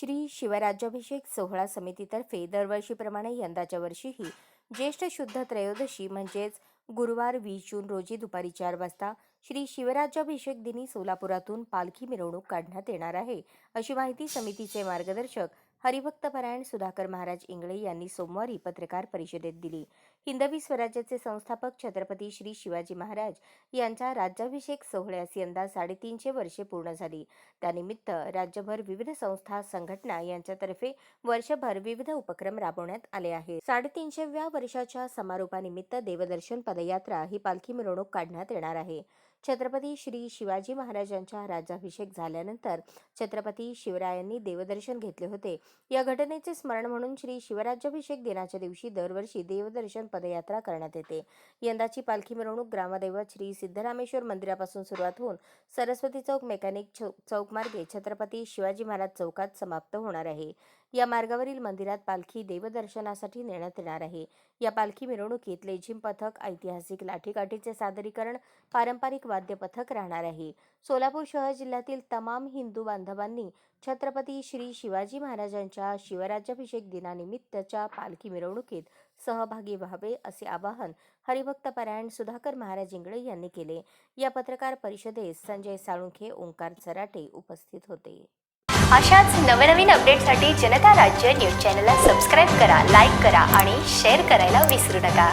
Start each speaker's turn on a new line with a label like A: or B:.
A: श्री शिवराज्याभिषेक सोहळा समितीतर्फे दरवर्षीप्रमाणे यंदाच्या वर्षीही ज्येष्ठ शुद्ध त्रयोदशी म्हणजेच गुरुवार वीस जून रोजी दुपारी चार वाजता श्री शिवराज्याभिषेक दिनी सोलापुरातून पालखी मिरवणूक काढण्यात येणार आहे. अशी माहिती समितीचे मार्गदर्शक हरिभक्तपरायण सुधाकर महाराज इंगळे यांनी सोमवारी पत्रकार परिषदेत दिली. हिंदवी स्वराज्याचे संस्थापक छत्रपती श्री शिवाजी महाराज यांच्या राज्याभिषेक सोहळ्यास यंदा साडेतीनशे वर्षे पूर्ण झाली. त्यानिमित्त राज्यभर विविध संस्था संघटना यांच्यातर्फे वर्षभर विविध उपक्रम राबवण्यात आले आहेत. साडेतीनशेव्या वर्षाच्या समारोपानिमित्त देवदर्शन पदयात्रा ही पालखी मिरवणूक काढण्यात येणार आहे. छत्रपती श्री शिवाजी महाराजांच्या राज्याभिषेक झाल्यानंतर छत्रपती शिवरायांनी देवदर्शन घेतले होते. या घटनेचे स्मरण म्हणून श्री शिवराज्याभिषेक दिनाच्या दिवशी दरवर्षी देवदर्शन पदयात्रा करण्यात येते. यंदाची पालखी मिरवणूक ग्रामदैवत श्री सिद्धरामेश्वर मंदिरापासून सुरुवात होऊन सरस्वती चौक मेकॅनिक चौ- चौक मार्गे छत्रपती शिवाजी महाराज चौकात समाप्त होणार आहे. या मार्गावरील मंदिरात पालखी देवदर्शनासाठी नेण्यात येणार आहे. या पालखी मिरवणुकीत लेझिम पथक ऐतिहासिक लाठीकाठीचे सादरीकरण पारंपरिक वाद्य पथक राहणार आहे. सोलापूर शहर जिल्ह्यातील तमाम हिंदू बांधवांनी छत्रपती श्री शिवाजी महाराजांच्या शिवराज्याभिषेक दिनानिमित्तच्या पालखी मिरवणुकीत सहभागी व्हावे असे आवाहन हरिभक्तपरायण सुधाकर महाराज इंगळे यांनी केले. या पत्रकार परिषदेत संजय साळुंखे ओंकार चराटे उपस्थित होते.
B: अशाच नवनवीन अपडेटसाठी जनता राज्य न्यूज चॅनलला सबस्क्राईब करा लाईक करा आणि शेअर करायला विसरू नका.